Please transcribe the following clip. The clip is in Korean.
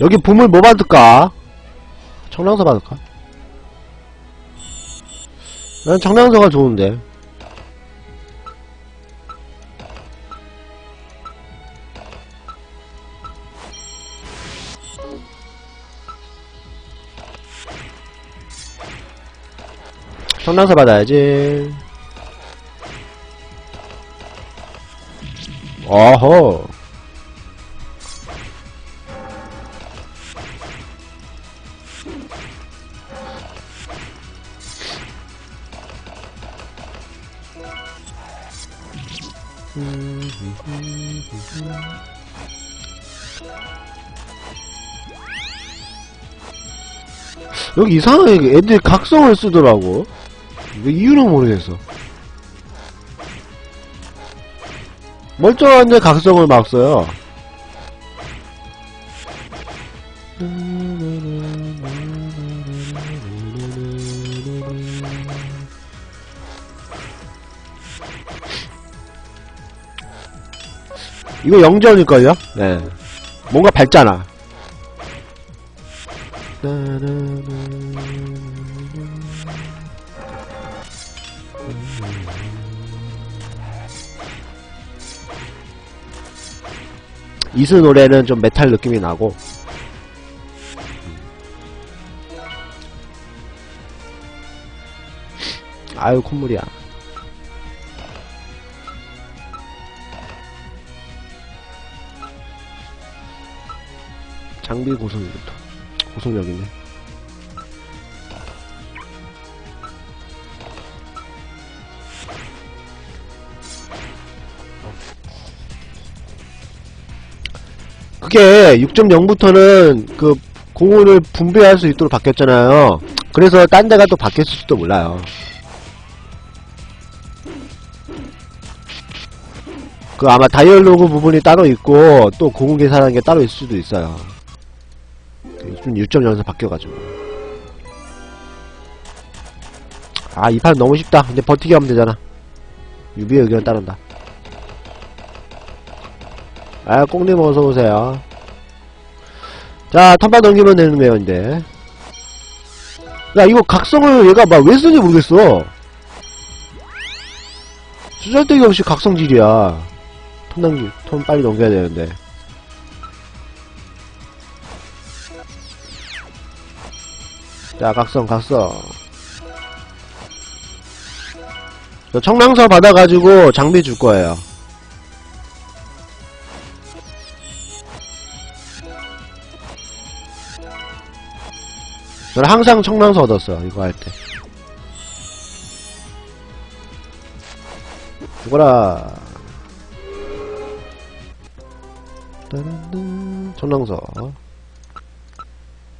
여기 보물 뭐 받을까? 청량서 받을까? 난 청량서가 좋은데. 청량서 받아야지. 어허. 여기 이상하게 애들이 각성을 쓰더라고. 왜 이유는 모르겠어. 멀쩡한데 각성을 막 써요. 이거 영전일걸요? 네. 뭔가 밝잖아. 이수 노래는 좀 메탈 느낌이 나고 아유 콧물이야 장비 고성부터 고성력이네 그게 6.0부터는 그 공원을 분배할 수 있도록 바뀌었잖아요. 그래서 딴 데가 또 바뀌었을지도 몰라요. 그 아마 다이얼로그 부분이 따로 있고 또 공원 계산하는 게 따로 있을 수도 있어요. 좀 6.0에서 바뀌어가지고. 아, 이 판 너무 쉽다. 근데 버티기 하면 되잖아. 유비의 의견 따른다. 아, 꽁님 어서오세요. 자, 턴판 넘기면 되는 이제. 야, 이거 각성을 얘가 막 왜 쓰는지 모르겠어. 수절데기 없이 각성질이야. 턴 넘기, 턴 빨리 넘겨야 되는데. 자, 각성, 각성. 저 청량서 받아가지고 장비 줄 거예요. 저는 항상 청량서 얻었어, 이거 할 때. 죽어라. 청량서.